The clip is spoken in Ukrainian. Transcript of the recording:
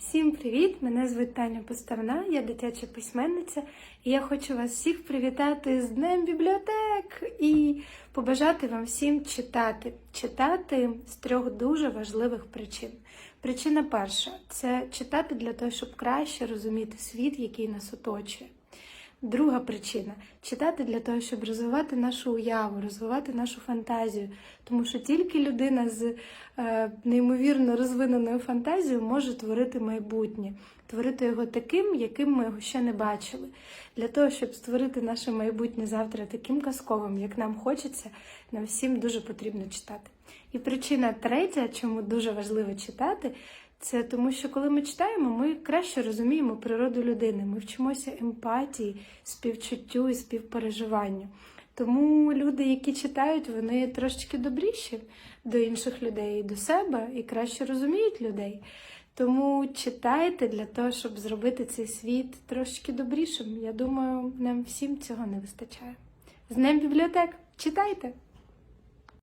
Всім привіт! Мене звуть Таня Поставна, я дитяча письменниця, і я хочу вас всіх привітати з Днем бібліотек і побажати вам всім читати. Читати з трьох дуже важливих причин. Причина перша це читати для того, щоб краще розуміти світ, який нас оточує. Друга причина читати для того, щоб розвивати нашу уяву, розвивати нашу фантазію. Тому що тільки людина з е, неймовірно розвиненою фантазією може творити майбутнє, творити його таким, яким ми його ще не бачили. Для того, щоб створити наше майбутнє завтра таким казковим, як нам хочеться, нам всім дуже потрібно читати. І причина третя, чому дуже важливо читати, це тому, що коли ми читаємо, ми краще розуміємо природу людини. Ми вчимося емпатії, співчуттю і співпереживанню. Тому люди, які читають, вони трошечки добріші до інших людей, до себе і краще розуміють людей. Тому читайте для того, щоб зробити цей світ трошечки добрішим. Я думаю, нам всім цього не вистачає. З Днем бібліотек! Читайте!